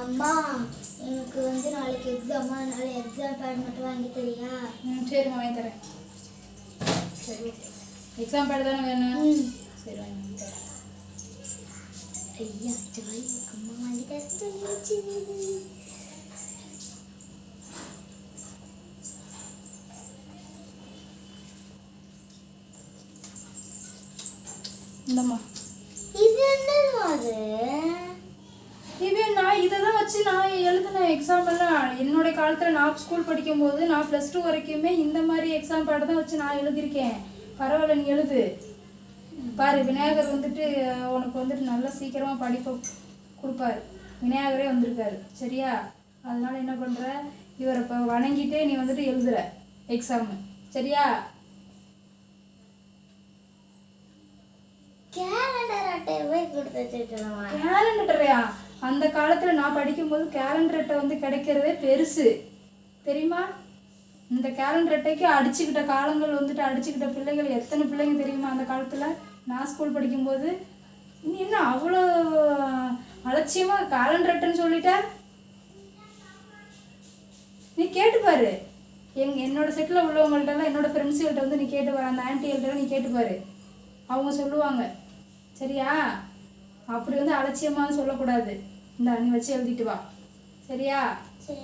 அம்மா எனக்கு வந்து நாளைக்கு எக்ஸாமா அதனால எக்ஸாம் பேட் மட்டும் வாங்கி தரியா? ம் சரிம்மா வாங்கி தரேன். சரி எக்ஸாம் பேட் தானே வேணும். சரி வாங்கி தரேன். ஐயா ஜாலி அம்மா வாங்கி தர சொல்லிடுச்சு இந்தம்மா. இது என்னது அது? வச்சு நான் எழுதின எக்ஸாம் எல்லாம் என்னுடைய காலத்தில் நான் ஸ்கூல் படிக்கும்போது நான் ப்ளஸ் டூ வரைக்குமே இந்த மாதிரி எக்ஸாம் பேட் தான் வச்சு நான் எழுதியிருக்கேன். பரவாயில்ல நீ எழுது. பாரு விநாயகர் வந்துட்டு உனக்கு வந்துட்டு நல்லா சீக்கிரமாக படிப்பை கொடுப்பாரு. விநாயகரே வந்திருக்காரு சரியா? அதனால என்ன பண்ணுற இவரை இப்போ வணங்கிட்டே நீ வந்துட்டு எழுதுற எக்ஸாமு சரியா? கேலண்டர் அட்டை போய் கொடுத்து வச்சுருக்கலாமா கேலண்டரையா அந்த காலத்தில் நான் படிக்கும்போது கேலண்டர் அட்டை வந்து கிடைக்கிறதே பெருசு. தெரியுமா? இந்த கேலண்டர் அட்டைக்கு அடிச்சுக்கிட்ட காலங்கள் வந்துட்டு அடிச்சுக்கிட்ட பிள்ளைகள் எத்தனை பிள்ளைங்க தெரியுமா அந்த காலத்தில்? நான் ஸ்கூல் படிக்கும்போது நீ என்ன அவ்வளோ அலட்சியமாக கேலண்டர் அட்டைன்னு சொல்லிட்ட? நீ கேட்டுப்பாரு எங் என்னோட செட்டில் உள்ளவங்கள்ட்டலாம் என்னோட ஃப்ரெண்ட்ஸுகள்கிட்ட வந்து நீ கேட்டு பாரு. அந்த ஆன்டிகள்கிட்ட நீ கேட்டுப்பாரு அவங்க சொல்லுவாங்க. சரியா? அப்படி வந்து அலட்சியமாக சொல்லக்கூடாது. இந்த நீ வச்சு எழுதிட்டு வா. சரியா? சரி.